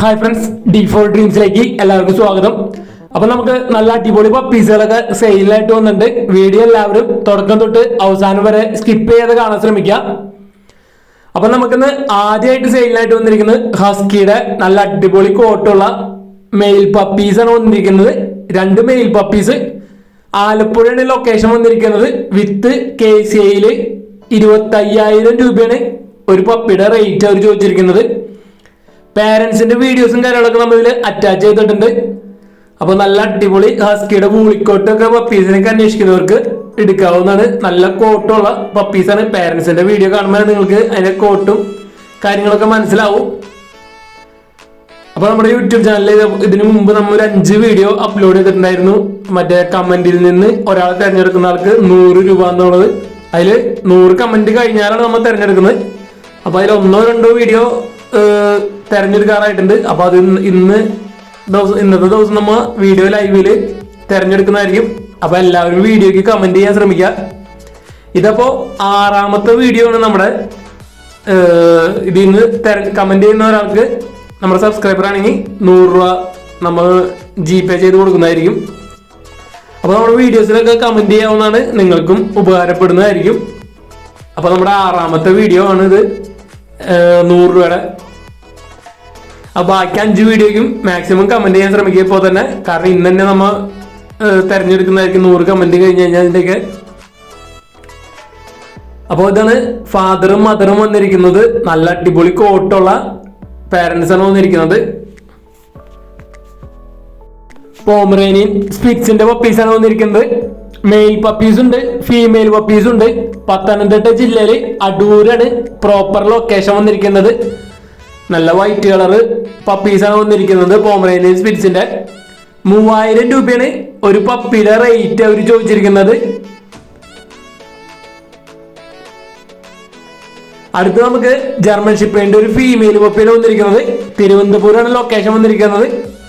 Hi friends D four ഡ്രീംസിലേക്ക് എല്ലാവർക്കും സ്വാഗതം. അപ്പൊ നമുക്ക് നല്ല അടിപൊളി പപ്പീസുകളൊക്കെ സെയിലായിട്ട് വന്നിട്ടുണ്ട്. വീഡിയോ എല്ലാവരും തുടക്കം തൊട്ട് അവസാനം വരെ സ്കിപ്പ് ചെയ്ത് കാണാൻ ശ്രമിക്കുക. അപ്പൊ നമുക്കിന്ന് ആദ്യമായിട്ട് സെയിലായിട്ട് വന്നിരിക്കുന്നത് ഹസ്കിയുടെ നല്ല അടിപൊളി കോട്ടുള്ള മെയിൽ ആണ് വന്നിരിക്കുന്നത്. രണ്ട് മെയിൽ പപ്പീസ് ആലപ്പുഴയാണ് ലൊക്കേഷൻ വന്നിരിക്കുന്നത് വിത്ത് കെ സി ഇരുപത്തി അയ്യായിരം രൂപയാണ് ഒരു പപ്പിയുടെ റേറ്റ് അവർ ചോദിച്ചിരിക്കുന്നത്. പാരന്റ്സിന്റെ വീഡിയോസും കാര്യങ്ങളൊക്കെ നമ്മൾ ഇതിൽ അറ്റാച്ച് ചെയ്തിട്ടുണ്ട്. അപ്പൊ നല്ല അടിപൊളി ഹസ്കിയുടെ മൂളിക്കോട്ടൊക്കെ പപ്പീസിനൊക്കെ അന്വേഷിക്കുന്നവർക്ക് എടുക്കാവുന്നതാണ്. നല്ല കോട്ടുള്ള പപ്പീസാണ് പാരന്റ്സിന്റെ വീഡിയോ കാണുമ്പോൾ നിങ്ങൾക്ക് അതിന്റെ കോട്ടും കാര്യങ്ങളൊക്കെ മനസ്സിലാവും. അപ്പൊ നമ്മുടെ യൂട്യൂബ് ചാനലിൽ ഇതിനു മുമ്പ് നമ്മൾ ഒരു അഞ്ച് വീഡിയോ അപ്ലോഡ് ചെയ്തിട്ടുണ്ടായിരുന്നു. മറ്റേ കമന്റിൽ നിന്ന് ഒരാളെ തിരഞ്ഞെടുക്കുന്ന ആൾക്ക് നൂറ് രൂപ എന്നുള്ളത്. അതിൽ നൂറ് കമന്റ് കഴിഞ്ഞാലാണ് നമ്മൾ തിരഞ്ഞെടുക്കുന്നത്. അപ്പൊ അതിൽ ഒന്നോ രണ്ടോ വീഡിയോ തെരഞ്ഞെടുക്കാറായിട്ടുണ്ട് അപ്പൊ അത് ഇന്ന് ദിവസം ഇന്നത്തെ ദിവസം നമ്മ വീഡിയോ ലൈവിൽ തെരഞ്ഞെടുക്കുന്നതായിരിക്കും. അപ്പൊ എല്ലാവരും വീഡിയോക്ക് കമന്റ് ചെയ്യാൻ ശ്രമിക്കുക ഇതപ്പോ ആറാമത്തെ വീഡിയോ ആണ് നമ്മുടെ ഇതിൽ നിന്ന് കമന്റ് ചെയ്യുന്ന ഒരാൾക്ക് നമ്മുടെ സബ്സ്ക്രൈബർ ആണെങ്കിൽ നൂറ് രൂപ നമ്മൾ ജി പേ ചെയ്ത് കൊടുക്കുന്നതായിരിക്കും. അപ്പോൾ നമ്മുടെ വീഡിയോസിലൊക്കെ കമന്റ് ചെയ്യാവുന്നതാണ്. നിങ്ങൾക്കും ഉപകാരപ്പെടുന്നതായിരിക്കും. അപ്പോൾ നമ്മുടെ ആറാമത്തെ വീഡിയോ ആണ് ഇത് നൂറ് രൂപയുടെ അപ്പോൾ ബാക്കി അഞ്ച് വീഡിയോയ്ക്കും മാക്സിമം കമന്റ് ചെയ്യാൻ ശ്രമിക്കുക തന്നെ കാരണം ഇന്ന് തന്നെ നമ്മൾ തിരഞ്ഞെടുക്കുന്നതായിരിക്കും നൂറ് കമന്റ് കഴിഞ്ഞ് കഴിഞ്ഞാൽ അതിന്റെയൊക്കെ അപ്പോൾ ഇതാണ് ഫാദറും മദറും വന്നിരിക്കുന്നത്. നല്ല അടിപൊളി കോട്ടുള്ള പാരന്റ്സ് ആണ് വന്നിരിക്കുന്നത്. പോമറേനിയൻ സ്പിക്സിന്റെ പപ്പീസാണ് വന്നിരിക്കുന്നത്. മെയിൽ പപ്പീസ് ഉണ്ട് ഫീമെയിൽ പപ്പീസ് ഉണ്ട്. പത്തനംതിട്ട ജില്ലയിൽ അടൂരാണ് പ്രോപ്പർ ലൊക്കേഷൻ വന്നിരിക്കുന്നത്. നല്ല വൈറ്റ് കളർ പപ്പീസാണ് വന്നിരിക്കുന്നത്. പോമറേനിയൻ സ്പിരിറ്റ്സിന്റെ മൂവായിരം രൂപയാണ് ഒരു പപ്പിയുടെ റേറ്റ് അവർ ചോദിച്ചിരിക്കുന്നത്. അടുത്ത് നമുക്ക് ജർമ്മൻ ഷിപ്പേന്റെ ഒരു ഫീമെയിൽ പപ്പിയാണ് വന്നിരിക്കുന്നത്. തിരുവനന്തപുരമാണ് ലൊക്കേഷൻ വന്നിരിക്കുന്നത്.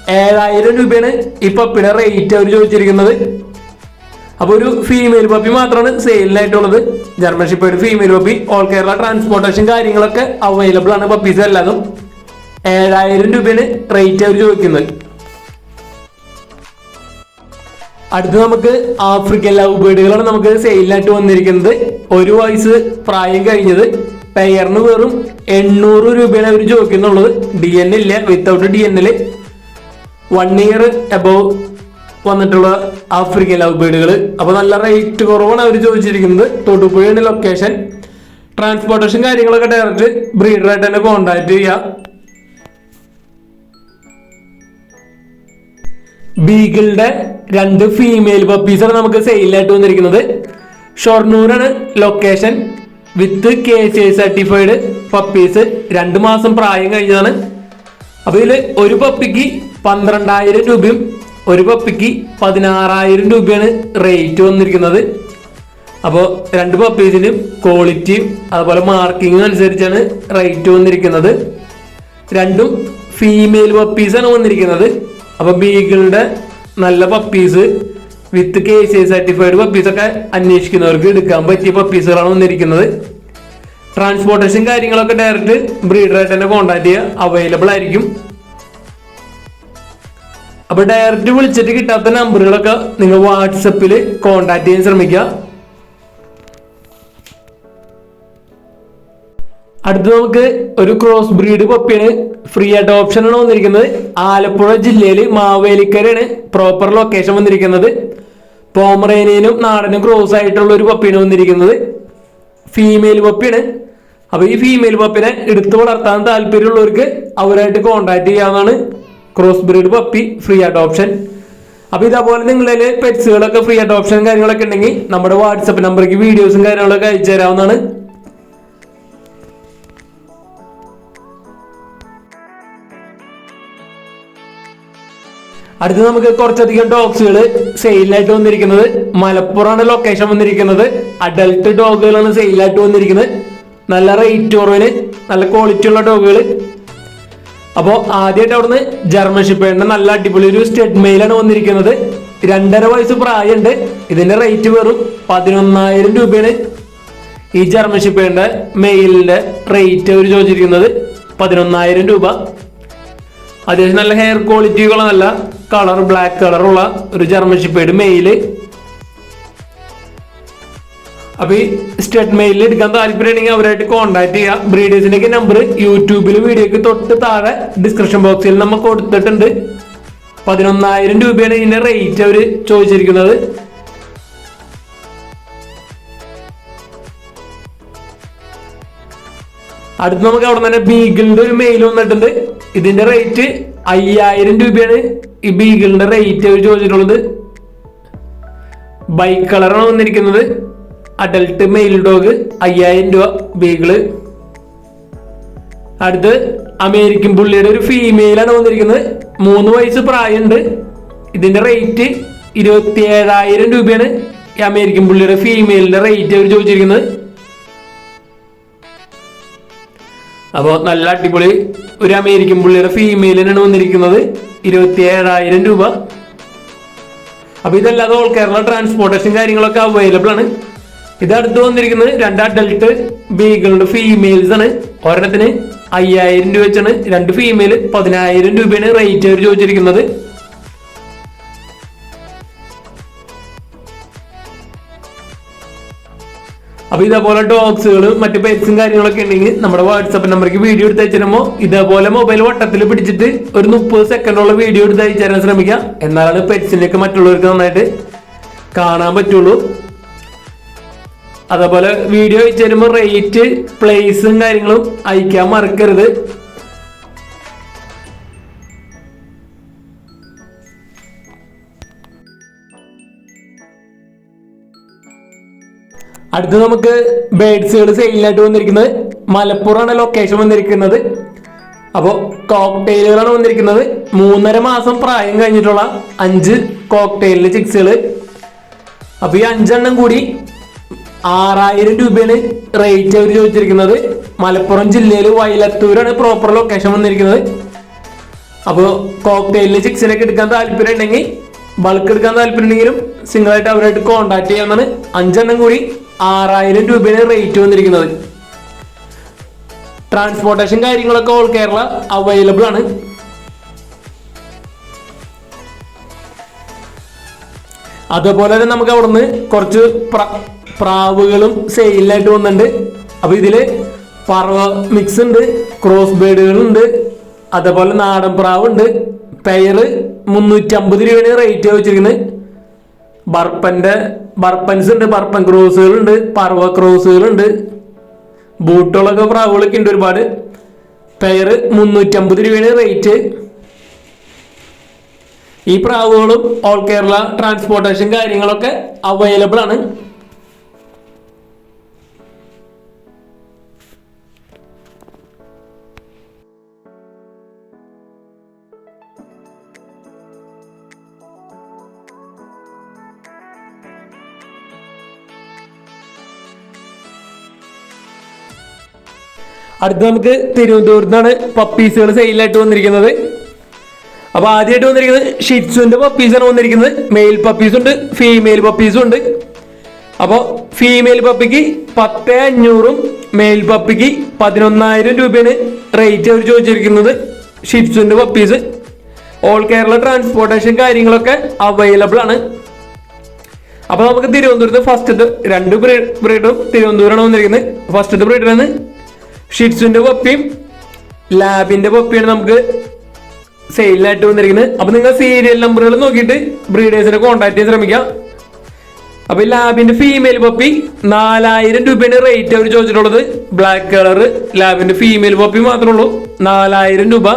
ഏഴായിരം രൂപയാണ് ഈ പപ്പിയുടെ റേറ്റ് അവർ ചോദിച്ചിരിക്കുന്നത്. അപ്പൊ ഒരു ഫീമെയിൽ പപ്പി മാത്രമാണ് സെയിലിനായിട്ടുള്ളത് ജർമ്മൻ ഒരു female puppy all Kerala transportation കാര്യങ്ങളൊക്കെ അവൈലബിൾ ആണ് പപ്പീസ് എല്ലാതും. ഏഴായിരം രൂപയാണ് റേറ്റ് അവർ ചോദിക്കുന്നത്. അടുത്ത് നമുക്ക് ആഫ്രിക്കൻ ലവ് ബേഡുകളാണ് നമുക്ക് സെയിലിനായിട്ട് വന്നിരിക്കുന്നത്. ഒരു വയസ്സ് പ്രായം കഴിഞ്ഞത്. പെയറിന് വെറും എണ്ണൂറ് രൂപയാണ് അവർ ചോദിക്കുന്നുള്ളത്. ഡി എൻ ഇല്ല. Without D N L one year above വന്നിട്ടുള്ള ആഫ്രിക്കൻ ലവ് ബേഡുകൾ അപ്പൊ നല്ല റേറ്റ് കുറവാണ് അവർ ചോദിച്ചിരിക്കുന്നത്. തൊടുപുഴയാണ് ലൊക്കേഷൻ ട്രാൻസ്പോർട്ടേഷൻ കാര്യങ്ങളൊക്കെ ഡയറക്റ്റ് ബ്രീഡറായിട്ട് തന്നെ കോണ്ടാക്ട് ചെയ്യുക ബീഗിളുടെ രണ്ട് ഫീമെയിൽ പപ്പീസാണ് നമുക്ക് സെയിലായിട്ട് വന്നിരിക്കുന്നത്. ഷൊർണൂരാണ് location with K C certified puppies രണ്ട് മാസം പ്രായം കഴിഞ്ഞതാണ്. അപ്പൊ ഇതിൽ ഒരു പപ്പിക്ക് പന്ത്രണ്ടായിരം രൂപയും ഒരു പപ്പിക്ക് പതിനാറായിരം രൂപയാണ് റേറ്റ് വന്നിരിക്കുന്നത്. അപ്പോൾ രണ്ട് പപ്പീസിനും ക്വാളിറ്റിയും അതുപോലെ മാർക്കിങ്ങും അനുസരിച്ചാണ് റേറ്റ് വന്നിരിക്കുന്നത്. രണ്ടും ഫീമെയിൽ പപ്പീസാണ് വന്നിരിക്കുന്നത്. അപ്പോൾ ബീഗിളുടെ നല്ല puppies with K C certified പപ്പീസൊക്കെ അന്വേഷിക്കുന്നവർക്ക് എടുക്കാൻ പറ്റിയ പപ്പീസുകളാണ് വന്നിരിക്കുന്നത്. ട്രാൻസ്പോർട്ടേഷൻ കാര്യങ്ങളൊക്കെ ഡയറക്റ്റ് ബ്രീഡറായിട്ട് തന്നെ കോൺടാക്ട് ചെയ്യുക. അവൈലബിൾ ആയിരിക്കും. അപ്പൊ ഡയറക്റ്റ് വിളിച്ചിട്ട് കിട്ടാത്ത നമ്പറുകളൊക്കെ നിങ്ങൾ വാട്സപ്പിൽ കോൺടാക്ട് ചെയ്യാൻ ശ്രമിക്കുക അടുത്ത് നമുക്ക് ഒരു ക്രോസ് ബ്രീഡ് പപ്പിയാണ് ഫ്രീ ആയിട്ട് ഓപ്ഷൻ ആണ് വന്നിരിക്കുന്നത്. ആലപ്പുഴ ജില്ലയിൽ മാവേലിക്കരയാണ് പ്രോപ്പർ ലൊക്കേഷൻ വന്നിരിക്കുന്നത്. പോമറേനിയനും നാടനും ക്രോസ് ആയിട്ടുള്ള ഒരു പപ്പിയാണ് വന്നിരിക്കുന്നത്. ഫീമെയിൽ പപ്പിയാണ് അപ്പൊ ഈ ഫീമെയിൽ പപ്പിനെ എടുത്തു വളർത്താൻ താല്പര്യമുള്ളവർക്ക് അവരായിട്ട് കോണ്ടാക്ട് ചെയ്യാവുന്നതാണ്. Cross breed puppy free option അപ്പൊ ഇതേപോലെ നിങ്ങളിൽ പെറ്റ്സുകളൊക്കെ ഫ്രീ ഓപ്ഷൻ കാര്യങ്ങളൊക്കെ ഉണ്ടെങ്കിൽ നമ്മുടെ വാട്സപ്പ് നമ്പറിലേക്ക് വീഡിയോസും കാര്യങ്ങളൊക്കെ അയച്ചു തരാവുന്നതാണ്. അടുത്ത് നമുക്ക് കുറച്ചധികം ഡോഗ്സുകൾ സെയിലായിട്ട് വന്നിരിക്കുന്നത്. മലപ്പുറമാണ് ലൊക്കേഷൻ വന്നിരിക്കുന്നത്. അഡൽട്ട് ഡോഗുകളാണ് സെയിലായിട്ട് വന്നിരിക്കുന്നത്. നല്ല റേറ്റ് കുറവിന് നല്ല ക്വാളിറ്റി ഉള്ള ഡോഗുകൾ അപ്പോൾ ആദ്യമായിട്ട് അവിടുന്ന് ജർമ്മൻ ഷിപ്പേഡിന്റെ നല്ല അടിപൊളി ഒരു സ്റ്റെഡ് മെയിലാണ് വന്നിരിക്കുന്നത്. രണ്ടര വയസ്സ് പ്രായമുണ്ട്. ഇതിന്റെ റേറ്റ് വെറും പതിനൊന്നായിരം രൂപയാണ്. ഈ ജർമ്മൻ ഷിപ്പേഡിന്റെ മെയിലിന്റെ റേറ്റ് അവർ ചോദിച്ചിരിക്കുന്നത് പതിനൊന്നായിരം രൂപ. അത്യാവശ്യം നല്ല ഹെയർ ക്വാളിറ്റിയുള്ള നല്ല കളർ ബ്ലാക്ക് കളറുള്ള ഒരു ജർമ്മൻ ഷിപ്പേഡ് മെയിൽ അപ്പൊ ഈ സ്റ്റഡ് മെയിലിൽ എടുക്കാൻ താല്പര്യമുണ്ടെങ്കിൽ അവരായിട്ട് കോൺടാക്ട് ചെയ്യുക ബ്രീഡേഴ്സിന്റെ നമ്പർ യൂട്യൂബിൽ വീഡിയോക്ക് തൊട്ട് താഴെ ഡിസ്ക്രിപ്ഷൻ ബോക്സിൽ നമ്മൾ കൊടുത്തിട്ടുണ്ട്. പതിനൊന്നായിരം രൂപയാണ് ഇതിന്റെ റേറ്റ് അവർ ചോദിച്ചിരിക്കുന്നത്. അടുത്ത് നമുക്ക് അവിടെ തന്നെ ബീഗിളിന്റെ ഒരു മെയിൽ വന്നിട്ടുണ്ട്. ഇതിന്റെ റേറ്റ് അയ്യായിരം രൂപയാണ് ഈ ബീഗിളിന്റെ റേറ്റ് അവർ ചോദിച്ചിട്ടുള്ളത്. ബൈക്ക് കളറാണ് വന്നിരിക്കുന്നത്. അഡൽട്ട് മെയിൽ ഡോഗ് അയ്യായിരം രൂപ ബീഗിൾ അടുത്ത് അമേരിക്കൻ പുള്ളിയുടെ ഒരു ഫീമെയിലാണ് വന്നിരിക്കുന്നത്. മൂന്ന് വയസ്സ് പ്രായമുണ്ട്. ഇതിന്റെ റേറ്റ് ഇരുപത്തി ഏഴായിരം രൂപയാണ്. ഈ അമേരിക്കൻ പുള്ളിയുടെ ഫീമെയിലിന്റെ റേറ്റ് അവർ ചോദിച്ചിരിക്കുന്നത്. അപ്പോൾ നല്ല അടിപൊളി ഒരു അമേരിക്കൻ പുള്ളിയുടെ ഫീമെയിലിനാണ് വന്നിരിക്കുന്നത്. ഇരുപത്തി ഏഴായിരം രൂപ. അപ്പൊ ഇതല്ലാതെ ഓൾ കേരള ട്രാൻസ്പോർട്ടേഷൻ കാര്യങ്ങളൊക്കെ അവൈലബിൾ ആണ്. ഇത് അടുത്ത് വന്നിരിക്കുന്നത് രണ്ട് അഡൽട്ട് ബീഗിളുടെ ഫീമെയിൽസ് ആണ്. ഒരെണ്ണത്തിന് അയ്യായിരം രൂപ വെച്ചാണ് രണ്ട് ഫീമെയിൽ പതിനായിരം രൂപയാണ് റേറ്റ് അവർ ചോദിച്ചിരിക്കുന്നത്. അപ്പൊ ഇതേപോലെ ഡോഗ്സുകൾ മറ്റു പെറ്റ്സും കാര്യങ്ങളൊക്കെ ഉണ്ടെങ്കിൽ നമ്മുടെ വാട്സപ്പ് നമ്പർക്ക് വീഡിയോ എടുത്ത് അയച്ചിരുമ്പോൾ ഇതേപോലെ മൊബൈൽ വട്ടത്തിൽ പിടിച്ചിട്ട് ഒരു മുപ്പത് സെക്കൻഡുള്ള വീഡിയോ എടുത്ത് അയച്ചു തരാൻ ശ്രമിക്കുക എന്നാലാണ് പെറ്റ്സിനെയൊക്കെ മറ്റുള്ളവർക്ക് നന്നായിട്ട് കാണാൻ പറ്റുള്ളൂ. അതേപോലെ വീഡിയോ അയച്ചു തരുമ്പോൾ റേറ്റ് പ്ലേസും കാര്യങ്ങളും അയക്കാൻ മറക്കരുത്. അടുത്ത് നമുക്ക് ബേഡ്സുകൾ സെയിലിനായിട്ട് വന്നിരിക്കുന്നത്. മലപ്പുറമാണ് ലൊക്കേഷൻ വന്നിരിക്കുന്നത്. അപ്പോൾ കോക്ടെയിലുകളാണ് വന്നിരിക്കുന്നത്. മൂന്നര മാസം പ്രായം കഴിഞ്ഞിട്ടുള്ള അഞ്ച് കോക്ടെയിലിലെ ചിക്സുകൾ അപ്പോൾ ഈ അഞ്ചെണ്ണം കൂടി ആറായിരം രൂപയാണ് റേറ്റ് അവർ ചോദിച്ചിരിക്കുന്നത്. മലപ്പുറം ജില്ലയിൽ വയലത്തൂരാണ് പ്രോപ്പർ ലൊക്കേഷൻ വന്നിരിക്കുന്നത്. അപ്പോൾ കോക്ടെയിലിന് ചിക്സിനൊക്കെ എടുക്കാൻ താല്പര്യം ഉണ്ടെങ്കിൽ ബൾക്ക് എടുക്കാൻ താല്പര്യം ഉണ്ടെങ്കിലും സിംഗിളായിട്ട് അവരായിട്ട് കോൺടാക്ട് ചെയ്യാമെന്നാണ് അഞ്ചെണ്ണം കൂടി ആറായിരം രൂപയാണ് റേറ്റ് വന്നിരിക്കുന്നത്. ട്രാൻസ്പോർട്ടേഷൻ കാര്യങ്ങളൊക്കെ ഓൾ കേരള അവൈലബിൾ ആണ്. അതുപോലെ തന്നെ നമുക്ക് അവിടുന്ന് കുറച്ച് പ്രാവുകളും സെയിലായിട്ട് വന്നിട്ടുണ്ട്. അപ്പൊ ഇതിൽ പറവ മിക്സ് ഉണ്ട് ക്രോസ് ബേഡുകളുണ്ട് അതേപോലെ നാടൻ പ്രാവ് ഉണ്ട് പെയറ് മുന്നൂറ്റി അമ്പത് രൂപയാണ് റേറ്റ് വെച്ചിരിക്കുന്നത്. ബർപ്പന്റെ ബർപ്പൻസ് ഉണ്ട് ബർപ്പൻ ക്രോസുകളുണ്ട് പറവ ക്രോസുകളുണ്ട്. ബൂട്ടുകളൊക്കെ പ്രാവുകളൊക്കെ ഉണ്ട് ഒരുപാട്. പെയറ് മുന്നൂറ്റമ്പത് രൂപയാണ് റേറ്റ് ഈ പ്രാവുകളും ഓൾ കേരള ട്രാൻസ്പോർട്ടേഷൻ കാര്യങ്ങളൊക്കെ അവൈലബിൾ ആണ്. അടുത്ത് നമുക്ക് തിരുവനന്തപുരത്ത് നിന്നാണ് പപ്പീസുകൾ സെയിലായിട്ട് വന്നിരിക്കുന്നത്. അപ്പൊ ആദ്യമായിട്ട് വന്നിരിക്കുന്നത് ഷിറ്റ്സുവിന്റെ പപ്പീസാണ് വന്നിരിക്കുന്നത്. മെയിൽ പപ്പീസും ഉണ്ട് ഫീമെയിൽ പപ്പീസും ഉണ്ട്. അപ്പോൾ ഫീമെയിൽ പപ്പിക്ക് പത്ത് അഞ്ഞൂറും മെയിൽ പപ്പിക്ക് പതിനൊന്നായിരം രൂപയാണ് റേറ്റ് അവർ ചോദിച്ചിരിക്കുന്നത് ഷിറ്റ്സുവിന്റെ പപ്പീസ് ഓൾ കേരള ട്രാൻസ്പോർട്ടേഷൻ കാര്യങ്ങളൊക്കെ അവൈലബിൾ ആണ്. അപ്പൊ നമുക്ക് തിരുവനന്തപുരത്ത് ഫസ്റ്റത്തെ രണ്ട് ബ്രീഡും തിരുവനന്തപുരമാണ് വന്നിരിക്കുന്നത്. ഫസ്റ്റത്തെ ബ്രീഡിലാണ് ഷിറ്റ്സുവിന്റെ കോപ്പിയും ലാബിന്റെ കോപ്പിയാണ് നമുക്ക് സെയിലിനായിട്ട് വന്നിരിക്കുന്നത്. അപ്പൊ നിങ്ങൾ സീരിയൽ നമ്പറുകൾ നോക്കിയിട്ട് ബ്രീഡേഴ്സിനെ കോൺടാക്ട് ചെയ്യാൻ ശ്രമിക്കാം അപ്പൊ ഈ ലാബിന്റെ ഫീമെയിൽ പപ്പി നാലായിരം രൂപയാണ് റേറ്റ് അവർ ചോദിച്ചിട്ടുള്ളത്. ബ്ലാക്ക് കളർ ലാബിന്റെ ഫീമെയിൽ പപ്പി മാത്രമേ ഉള്ളൂ. നാലായിരം രൂപ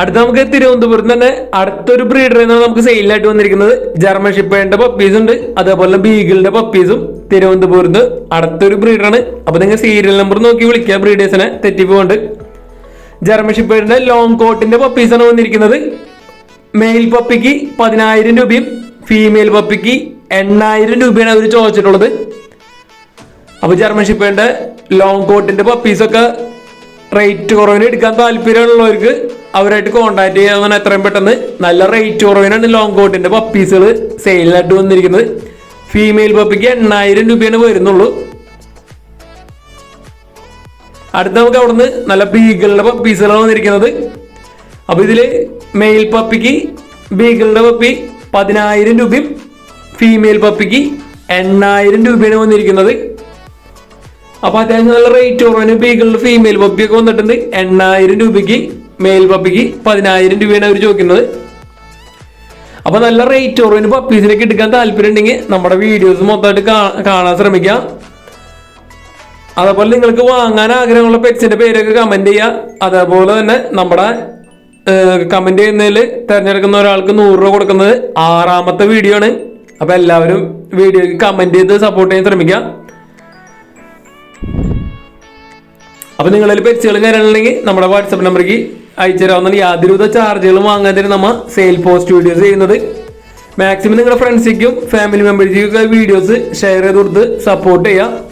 അടുത്ത നമുക്ക് തിരുവനന്തപുരത്ത് തന്നെ അടുത്തൊരു ബ്രീഡർ എന്നാണ് നമുക്ക് സെയിലായിട്ട് വന്നിരിക്കുന്നത് ജർമ്മൻ ഷിപ്പേന്റെ പപ്പീസ് ഉണ്ട്. അതേപോലെ ബീഗിളിന്റെ പപ്പീസും തിരുവനന്തപുരത്ത് അടുത്തൊരു ബ്രീഡറാണ് അപ്പൊ നിങ്ങൾ സീരിയൽ നമ്പർ നോക്കി വിളിക്കുക ബ്രീഡേഴ്സിനെ തെറ്റിപ്പോണ്ട്. ജർമ്മൻ ഷിപ്പേഡിന്റെ ലോങ് കോട്ടിന്റെ പപ്പീസാണ് വന്നിരിക്കുന്നത്. മെയിൽ പപ്പിക്ക് പതിനായിരം രൂപയും ഫീമെയിൽ പപ്പിക്ക് എണ്ണായിരം രൂപയാണ് അവർ ചോദിച്ചിട്ടുള്ളത്. അപ്പൊ ജർമ്മൻ ഷിപ്പേഡിന്റെ ലോങ് കോട്ടിന്റെ പപ്പീസൊക്കെ റേറ്റ് കുറവിന് എടുക്കാൻ താല്പര്യമുള്ളവർക്ക് അവരായിട്ട് കോൺടാക്ട് ചെയ്യാവുന്ന എത്രയും പെട്ടെന്ന് നല്ല റേറ്റ് കുറവിനാണ് ലോങ് കോട്ടിന്റെ പപ്പീസുകൾ സെയിലിനായിട്ട് വന്നിരിക്കുന്നത്. ഫീമെയിൽ പപ്പിക്ക് എണ്ണായിരം രൂപയാണ് വരുന്നുള്ളൂ. അടുത്ത നമുക്ക് അവിടുന്ന് നല്ല ബീഗിളുടെ പപ്പീസുകളാണ് വന്നിരിക്കുന്നത്. അപ്പൊ ഇതിൽ മെയിൽ പപ്പിക്ക് ബീഗിളുടെ പപ്പി പതിനായിരം രൂപയും ഫീമെയിൽ പപ്പിക്ക് എണ്ണായിരം രൂപയാണ് വന്നിരിക്കുന്നത്. അപ്പൊ അത്യാവശ്യം നല്ല റേറ്റ് കുറവിന് ബീഗിളിൽ ഫീമെയിൽ പപ്പിയൊക്കെ വന്നിട്ടുണ്ട്. എണ്ണായിരം രൂപയ്ക്ക് മെയിൽ പപ്പിക്ക് പതിനായിരം രൂപയാണ് അവർ ചോദിക്കുന്നത്. അപ്പൊ നല്ല റേറ്റ് കുറവിന് പപ്പീസിനൊക്കെ എടുക്കാൻ താല്പര്യം ഉണ്ടെങ്കിൽ നമ്മുടെ വീഡിയോസ് മൊത്തമായിട്ട് കാണാൻ ശ്രമിക്കാം. അതേപോലെ നിങ്ങൾക്ക് വാങ്ങാൻ ആഗ്രഹമുള്ള പെറ്റ്സിന്റെ പേരൊക്കെ കമന്റ് ചെയ്യുക അതേപോലെ തന്നെ നമ്മുടെ കമന്റ് ചെയ്യുന്നതിൽ തിരഞ്ഞെടുക്കുന്ന ഒരാൾക്ക് നൂറ് രൂപ കൊടുക്കുന്നത് ആറാമത്തെ വീഡിയോ ആണ്. അപ്പൊ എല്ലാവരും വീഡിയോക്ക് കമന്റ് ചെയ്ത് സപ്പോർട്ട് ചെയ്യാൻ ശ്രമിക്കാം. അപ്പൊ നിങ്ങൾ പെറ്റ്സുകൾ കാര്യങ്ങളുണ്ടെങ്കിൽ നമ്മുടെ വാട്സപ്പ് നമ്പറിലേക്ക് അയച്ചു തരാവുന്ന യാതൊരുവിധ ചാർജുകളും വാങ്ങാതെ നമ്മൾ സെയിൽ പോസ്റ്റ് വീഡിയോസ് ചെയ്യുന്നത്. മാക്സിമം നിങ്ങളുടെ ഫ്രണ്ട്സിക്കും ഫാമിലി മെമ്പേഴ്സിക്കും ഒക്കെ വീഡിയോസ് ഷെയർ ചെയ്ത് കൊടുത്ത് സപ്പോർട്ട് ചെയ്യുക